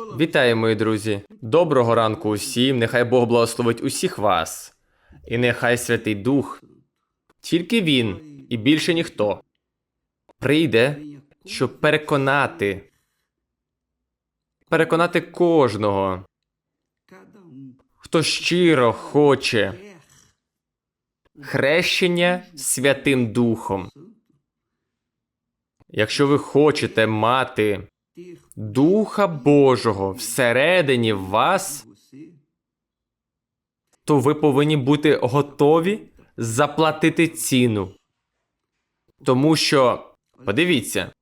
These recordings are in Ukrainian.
Вітаю, мої друзі! Доброго ранку усім! Нехай Бог благословить усіх вас, і нехай Святий Дух, тільки Він і більше ніхто прийде, щоб переконати, переконати кожного, хто щиро хоче хрещення Святим Духом. Якщо ви хочете мати Духа Божого всередині вас, то ви повинні бути готові заплатити ціну. Тому що, подивіться,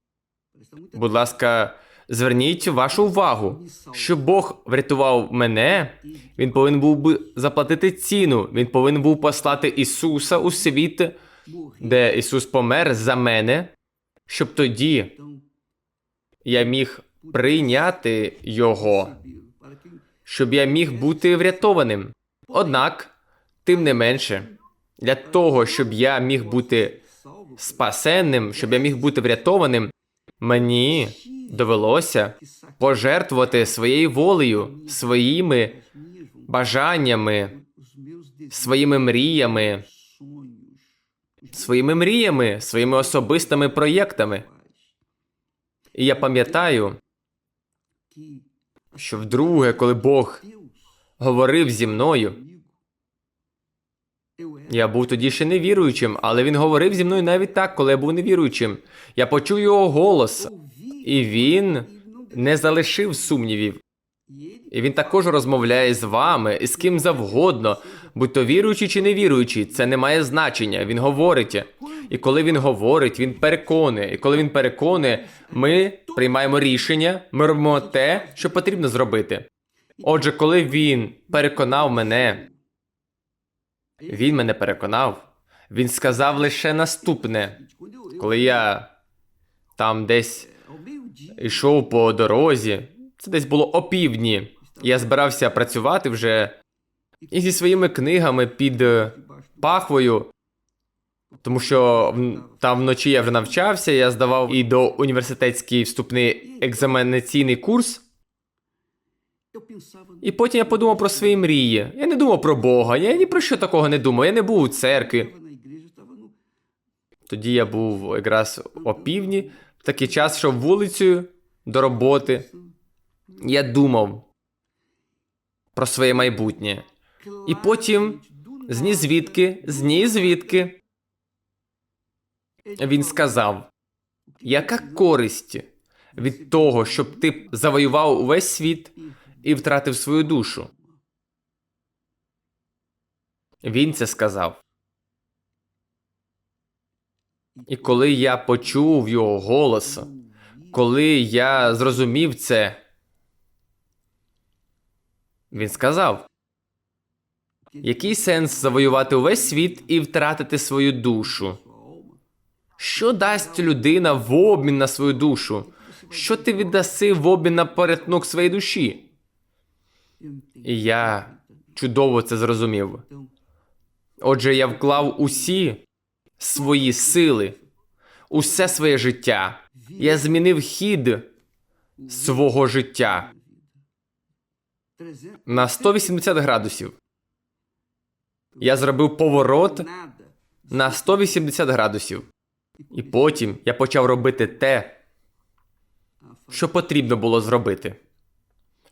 будь ласка, зверніть вашу увагу, що Бог врятував мене, він повинен був би заплатити ціну. Він повинен був послати Ісуса у світ, де Ісус помер за мене, щоб тоді я міг прийняти Його, щоб я міг бути врятованим. Однак, тим не менше, для того, щоб я міг бути спасенним, щоб я міг бути врятованим, мені довелося пожертвувати своєю волею, своїми бажаннями, своїми мріями, своїми мріями, своїми особистими проєктами. І я пам'ятаю, що вдруге, коли Бог говорив зі мною, я був тоді ще невіруючим, але він говорив зі мною навіть так, коли я був невіруючим. Я почув його голос, і він не залишив сумнівів. І він також розмовляє з вами і з ким завгодно, будь то віруючий чи невіруючий, це не має значення. Він говорить. І коли він говорить, він переконує. І коли він переконує, ми приймаємо рішення, ми робимо те, що потрібно зробити. Отже, коли він переконав мене, він мене переконав, він сказав лише наступне, коли я там десь йшов по дорозі, це десь було опівдні. Я збирався працювати вже і зі своїми книгами під е, пахвою, тому що там вночі я вже навчався, я здавав і до університетський вступний екзаменаційний курс. І потім я подумав про свої мрії. Я не думав про Бога, я ні про що такого не думав. Я не був у церкві. Тоді я був якраз опівдні, в такий час йшов вулицею до роботи. Я думав про своє майбутнє. І потім, з ні звідки, з ні звідки, він сказав: яка користь від того, щоб ти завоював увесь світ і втратив свою душу? Він це сказав. І коли я почув його голос, коли я зрозумів це, він сказав: який сенс завоювати увесь світ і втратити свою душу? Що дасть людина в обмін на свою душу? Що ти віддаси в обмін на порятунок своєї душі? І я чудово це зрозумів. Отже, я вклав усі свої сили, усе своє життя. Я змінив хід свого життя на 180 градусів. Я зробив поворот на 180 градусів. І потім я почав робити те, що потрібно було зробити,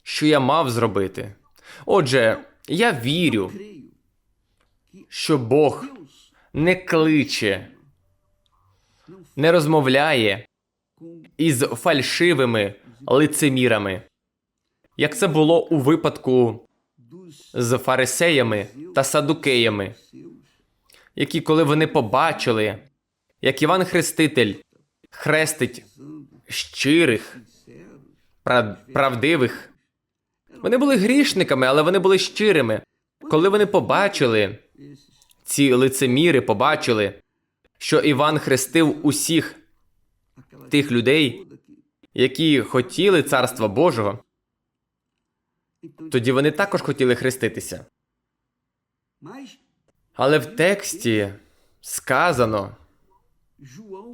що я мав зробити. Отже, я вірю, що Бог не кличе, не розмовляє із фальшивими лицемірами, як це було у випадку з фарисеями та садукеями, які, коли вони побачили, як Іван Хреститель хрестить щирих, прав- правдивих, вони були грішниками, але вони були щирими. Коли вони побачили, ці лицеміри побачили, що Іван хрестив усіх тих людей, які хотіли царства Божого, тоді вони також хотіли хреститися. Але в тексті сказано,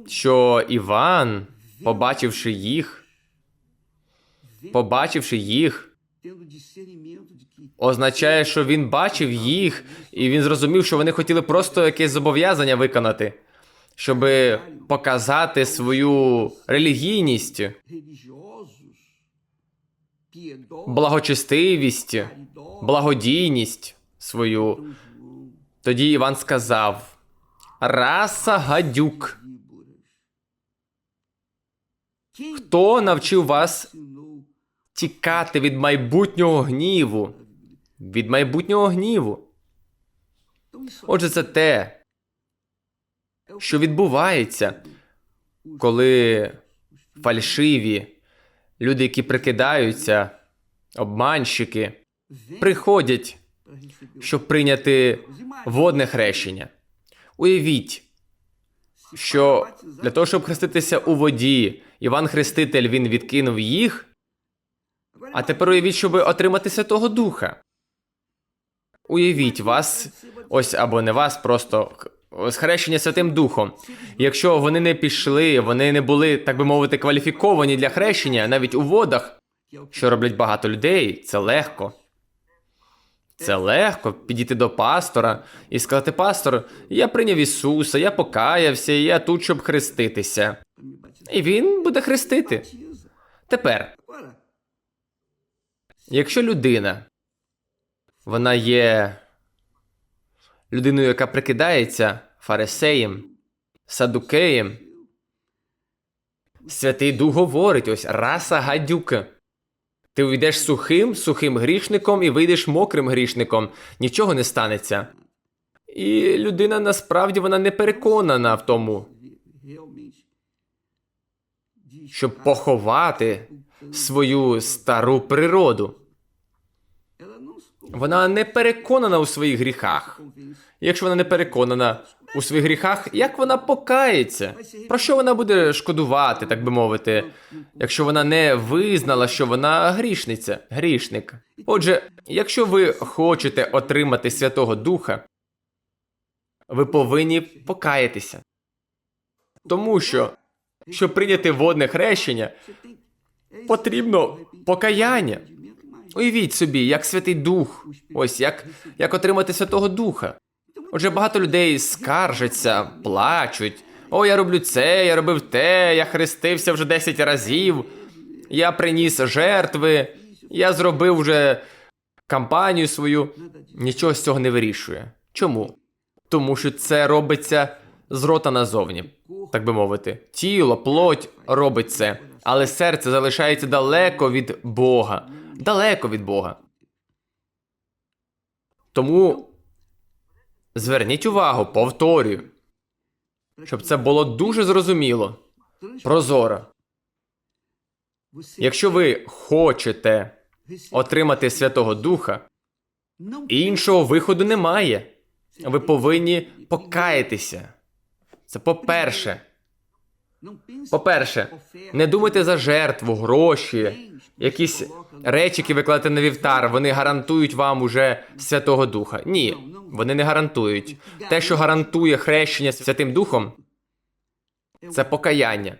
що Іван, побачивши їх, побачивши їх, означає, що він бачив їх, і він зрозумів, що вони хотіли просто якесь зобов'язання виконати, щоб показати свою релігійність, благочестивість, благодійність свою. Тоді Іван сказав: Раса гадюк. Хто навчив вас тікати від майбутнього гніву? Від майбутнього гніву. Отже, це те, що відбувається, коли фальшиві люди, які прикидаються, обманщики, приходять, щоб прийняти водне хрещення. Уявіть, що для того, щоб хреститися у воді, Іван Хреститель він відкинув їх, а тепер уявіть, щоб отримати Святого Духа. Уявіть вас, ось або не вас, просто х- ось хрещення Святим Духом. Якщо вони не пішли, вони не були, так би мовити, кваліфіковані для хрещення, навіть у водах, що роблять багато людей, це легко. Це легко підійти до пастора і сказати: пастор, я прийняв Ісуса, я покаявся, я тут, щоб хреститися. І він буде хрестити. Тепер, якщо людина вона є людиною, яка прикидається фарисеєм, садукеєм, Святий Дух говорить: ось раса гадюка. Ти увійдеш сухим, сухим грішником і вийдеш мокрим грішником. Нічого не станеться. І людина насправді вона не переконана в тому, щоб поховати свою стару природу. Вона не переконана у своїх гріхах. Якщо вона не переконана у своїх гріхах, як вона покається? Про що вона буде шкодувати, так би мовити, якщо вона не визнала, що вона грішниця, грішник? Отже, якщо ви хочете отримати Святого Духа, ви повинні покаятися. Тому що, щоб прийняти водне хрещення, потрібно покаяння. Уявіть собі, як Святий Дух, ось як, як отримати Святого Духа. Отже, багато людей скаржаться, плачуть. О, я роблю це, я робив те, я хрестився вже 10 разів, я приніс жертви, я зробив вже кампанію свою. Нічого з цього не вирішує. Чому? Тому що це робиться з рота назовні, так би мовити. Тіло, плоть робить це, але серце залишається далеко від Бога. Далеко від Бога. Тому зверніть увагу, повторюю, щоб це було дуже зрозуміло, прозоро. Якщо ви хочете отримати Святого Духа, іншого виходу немає. Ви повинні покаятися. Це по-перше. По-перше, не думайте за жертву, гроші, якісь речі, які ви на вівтар, вони гарантують вам уже Святого Духа. Ні, вони не гарантують. Те, що гарантує хрещення Святим Духом, це покаяння.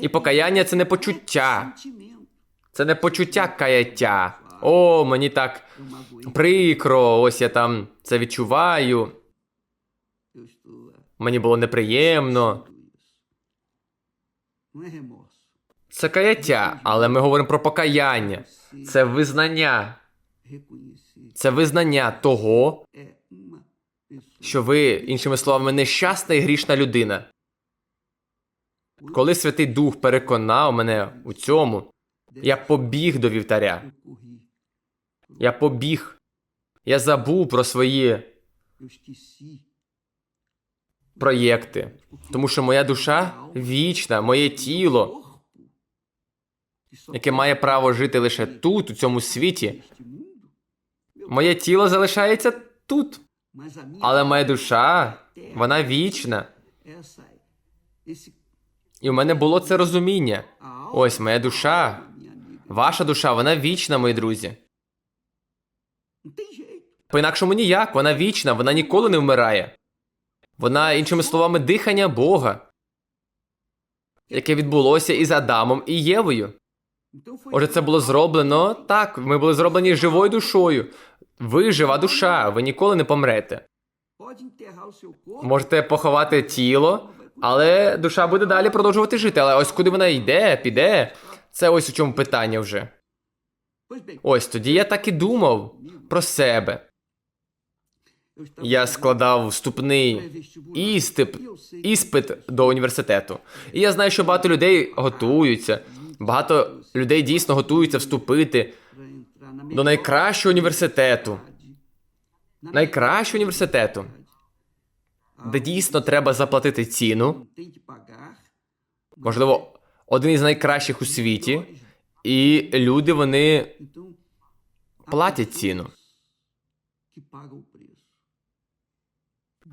І покаяння це не почуття, це не почуття каяття. О, мені так прикро, ось я там це відчуваю. Мені було неприємно. Це каяття, але ми говоримо про покаяння. Це визнання. Це визнання того, що ви, іншими словами, нещасна і грішна людина. Коли Святий Дух переконав мене у цьому, я побіг до вівтаря. Я побіг. Я забув про свої. Проєкти, тому що моя душа вічна, моє тіло, яке має право жити лише тут, у цьому світі, моє тіло залишається тут. Але моя душа, вона вічна. І в мене було це розуміння. Ось моя душа, ваша душа, вона вічна, мої друзі. Jeito. По-інакшому ніяк, вона вічна, вона ніколи не вмирає. Вона, іншими словами, дихання Бога, яке відбулося із Адамом і Євою. Отже, це було зроблено так. Ми були зроблені живою душою. Ви жива душа, ви ніколи не помрете. Можете поховати тіло, але душа буде далі продовжувати жити. Але ось куди вона йде, піде, це ось у чому питання вже. Ось тоді я так і думав про себе. Я складав вступний істип, іспит до університету. І я знаю, що багато людей готуються. Багато людей дійсно готуються вступити до найкращого університету. Найкращого університету, де дійсно треба заплатити ціну. Можливо, один із найкращих у світі, і люди вони платять ціну.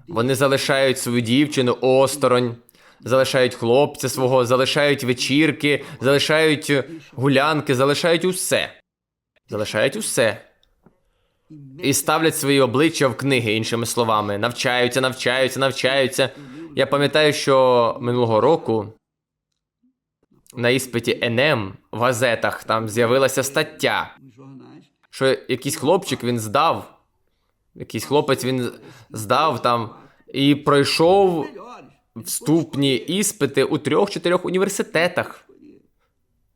Вони залишають свою дівчину осторонь, залишають хлопця свого, залишають вечірки, залишають гулянки, залишають усе. Залишають усе. І ставлять свої обличчя в книги, іншими словами. Навчаються, навчаються, навчаються. Я пам'ятаю, що минулого року на іспиті НМ в газетах там з'явилася стаття, що якийсь хлопчик він здав. Якийсь хлопець він здав там і пройшов вступні іспити у трьох-чотирьох університетах.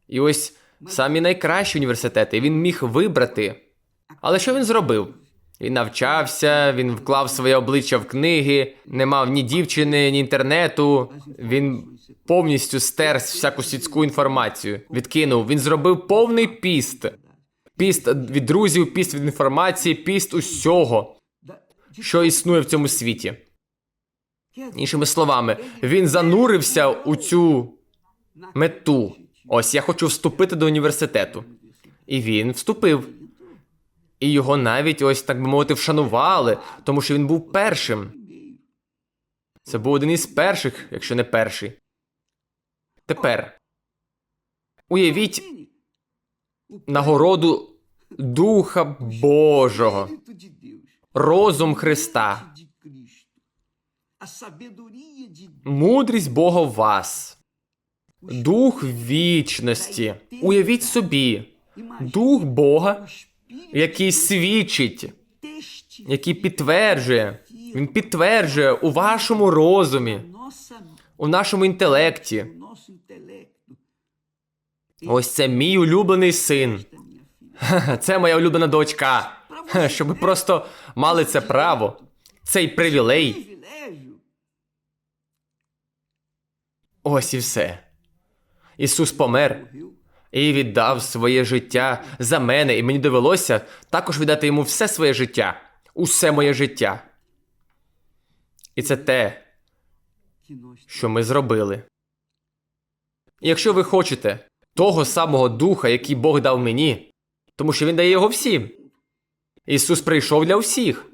І ось самі найкращі університети. Він міг вибрати. Але що він зробив? Він навчався, він вклав своє обличчя в книги, не мав ні дівчини, ні інтернету. Він повністю стерс всяку світську інформацію. Відкинув. Він зробив повний піст. Піст від друзів, піст від інформації, піст усього, що існує в цьому світі. Іншими словами, він занурився у цю мету. Ось я хочу вступити до університету. І він вступив. І його навіть ось так би мовити вшанували, тому що він був першим. Це був один із перших, якщо не перший. Тепер уявіть нагороду Духа Божого, розум Христа, мудрість Бога в вас, дух вічності. Уявіть собі, дух Бога, який свідчить, який підтверджує, він підтверджує у вашому розумі, у нашому інтелекті. Ось це мій улюблений син. Це моя улюблена дочка. Щоб ви просто мали це право, цей привілей. Ось і все. Ісус помер і віддав своє життя за мене, і мені довелося також віддати йому все своє життя, усе моє життя. І це те, що ми зробили. І якщо ви хочете того самого духа, який Бог дав мені, тому що Він дає його всім. Ісус прийшов для всіх,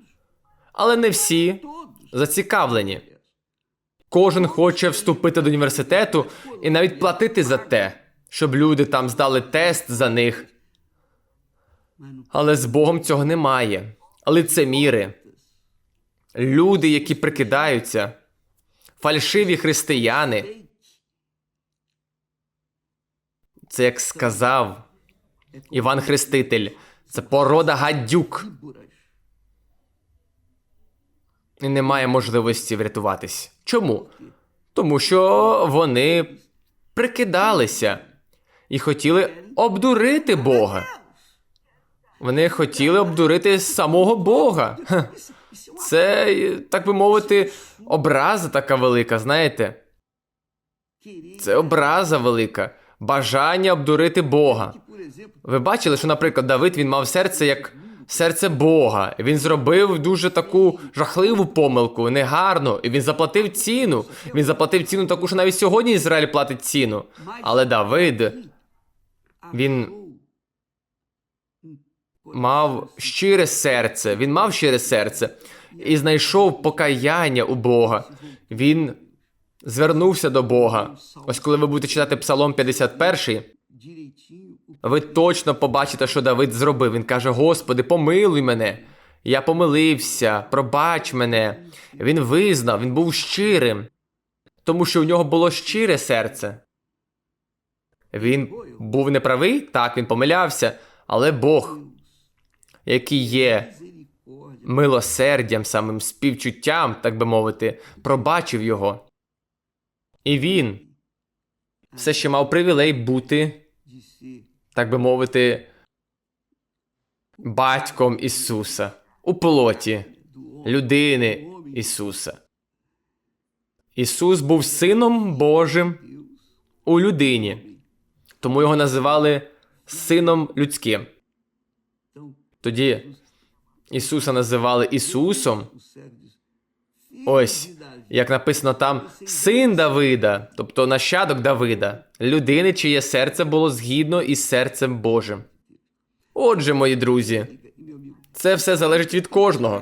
але не всі зацікавлені. Кожен хоче вступити до університету і навіть платити за те, щоб люди там здали тест за них. Але з Богом цього немає. Лицеміри, люди, які прикидаються, фальшиві християни. Це як сказав Іван Хреститель, це порода гадюк, і немає можливості врятуватись. Чому? Тому що вони прикидалися і хотіли обдурити Бога. Вони хотіли обдурити самого Бога. Це, так би мовити, образа така велика, знаєте? Це образа велика, бажання обдурити Бога. Ви бачили, що, наприклад, Давид він мав серце як серце Бога. Він зробив дуже таку жахливу помилку, негарну, і він заплатив ціну. Він заплатив ціну таку, що навіть сьогодні Ізраїль платить ціну. Але Давид він мав щире серце. Він мав щире серце і знайшов покаяння у Бога. Він звернувся до Бога. Ось коли ви будете читати Псалом 51, direitinho o Ви точно побачите, що Давид зробив. Він каже: Господи, помилуй мене. Я помилився, пробач мене. Він визнав, він був щирим, тому що у нього було щире серце. Він був неправий, так, він помилявся, але Бог, який є милосердям, самим співчуттям, так би мовити, пробачив його. І він все ще мав привілей бути, так би мовити, батьком Ісуса у плоті людини Ісуса. Ісус був Сином Божим у людині, тому його називали Сином людським. Тоді Ісуса називали Ісусом, ось як написано там, син Давида, тобто нащадок Давида, людини, чиє серце було згідно із серцем Божим. Отже, мої друзі, це все залежить від кожного.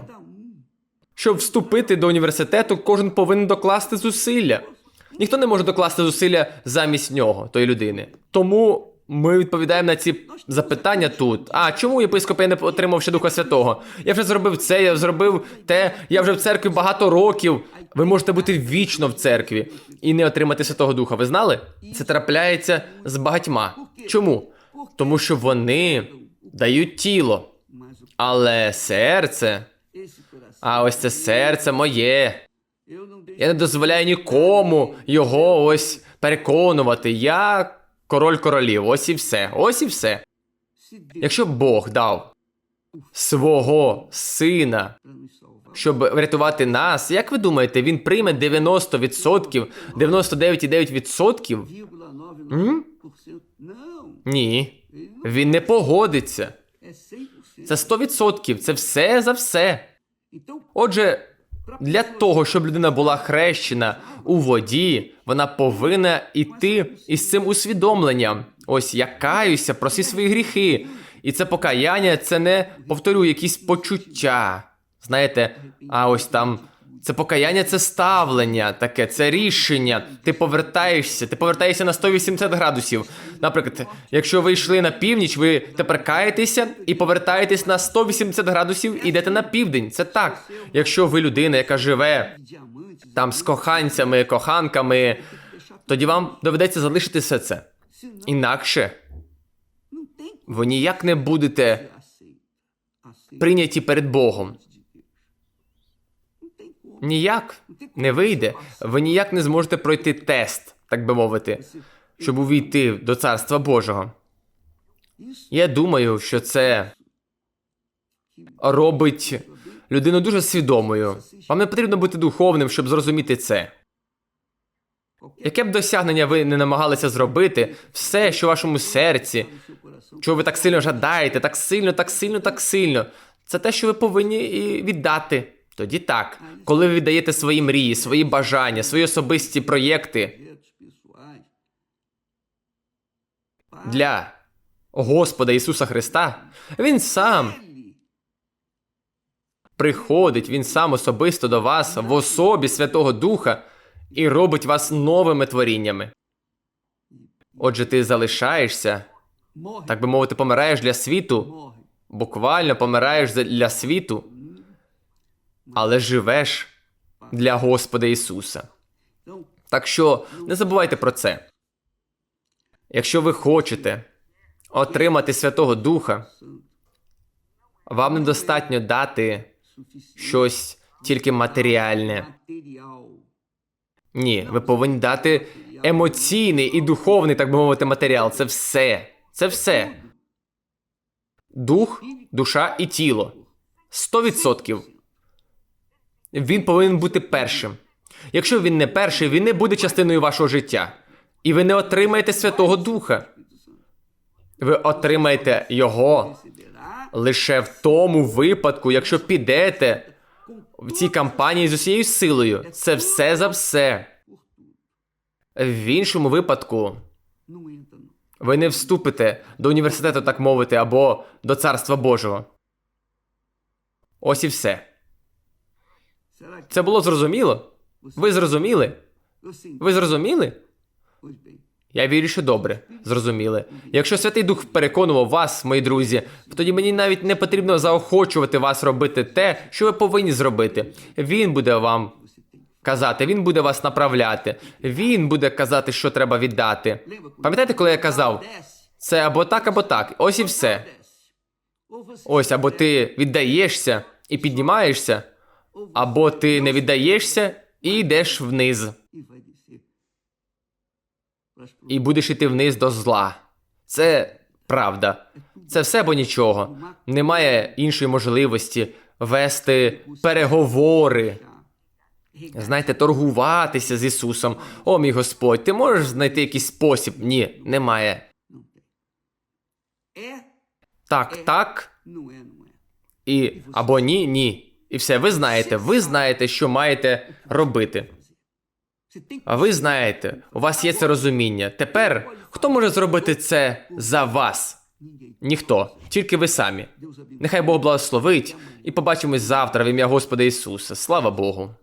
Щоб вступити до університету, кожен повинен докласти зусилля. Ніхто не може докласти зусилля замість нього, тої людини. Тому ми відповідаємо на ці запитання тут. А чому єпископ я не отримав ще Духа Святого? Я вже зробив це, я зробив те, я вже в церкві багато років. Ви можете бути вічно в церкві і не отримати Святого Духа. Ви знали? Це трапляється з багатьма. Чому? Тому що вони дають тіло, але серце. А ось це серце моє. Я не дозволяю нікому його ось переконувати. Я король королів. Ось і все. Ось і все. Якщо Бог дав свого сина, щоб врятувати нас, як ви думаєте, він прийме 90%, 99,9%? 0,99%. Ні. Він не погодиться. Це 100%. Це все за все. Отже, для того, щоб людина була хрещена у воді, вона повинна йти із цим усвідомленням. Ось я каюся про всі свої гріхи. І це покаяння, це не повторю якісь почуття. Знаєте, а ось там це покаяння, це ставлення таке, це рішення. Ти повертаєшся, ти повертаєшся на 180 градусів. Наприклад, якщо ви йшли на північ, ви тепер каєтеся і повертаєтесь на 180 градусів і йдете на південь. Це так. Якщо ви людина, яка живе там з коханцями, коханками, тоді вам доведеться залишити все це. Інакше ви ніяк не будете прийняті перед Богом. Ніяк не вийде. Ви ніяк не зможете пройти тест, так би мовити, щоб увійти до Царства Божого. Я думаю, що це робить людину дуже свідомою. Вам не потрібно бути духовним, щоб зрозуміти це. Яке б досягнення ви не намагалися зробити, все, що в вашому серці, чого ви так сильно жадаєте, так сильно, так сильно, так сильно, це те, що ви повинні і віддати. Тоді так, коли ви віддаєте свої мрії, свої бажання, свої особисті проєкти для Господа Ісуса Христа, Він сам приходить, Він сам особисто до вас в особі Святого Духа і робить вас новими творіннями. Отже, ти залишаєшся, так би мовити, помираєш для світу, буквально помираєш для світу, але живеш для Господа Ісуса. Так що не забувайте про це. Якщо ви хочете отримати Святого Духа, вам недостатньо дати щось тільки матеріальне. Ні, ви повинні дати емоційний і духовний, так би мовити, матеріал. Це все. Це все. Дух, душа і тіло. 100%. Він повинен бути першим. Якщо він не перший, він не буде частиною вашого життя. І ви не отримаєте Святого Духа. Ви отримаєте його лише в тому випадку, якщо підете в цій кампанії з усією силою. Це все за все. В іншому випадку ви не вступите до університету, так мовити, або до Царства Божого. Ось і все. Це було зрозуміло? Ви зрозуміли? Ви зрозуміли? Я вірю, що добре, зрозуміли. Якщо Святий Дух переконував вас, мої друзі, тоді мені навіть не потрібно заохочувати вас робити те, що ви повинні зробити. Він буде вам казати, він буде вас направляти, він буде казати, що треба віддати. Пам'ятаєте, коли я казав, це або так, або так. Ось і все. Ось або ти віддаєшся і піднімаєшся, або ти не віддаєшся і йдеш вниз, і будеш іти вниз до зла. Це правда. Це все або нічого. Немає іншої можливості вести переговори. Знаєте, торгуватися з Ісусом. О, мій Господь, ти можеш знайти якийсь спосіб? Ні, немає. Так, так, і або ні, ні. І все, ви знаєте, ви знаєте, що маєте робити. А ви знаєте, у вас є це розуміння. Тепер хто може зробити це за вас? Ніхто, тільки ви самі. Нехай Бог благословить, і побачимось завтра в ім'я Господа Ісуса. Слава Богу.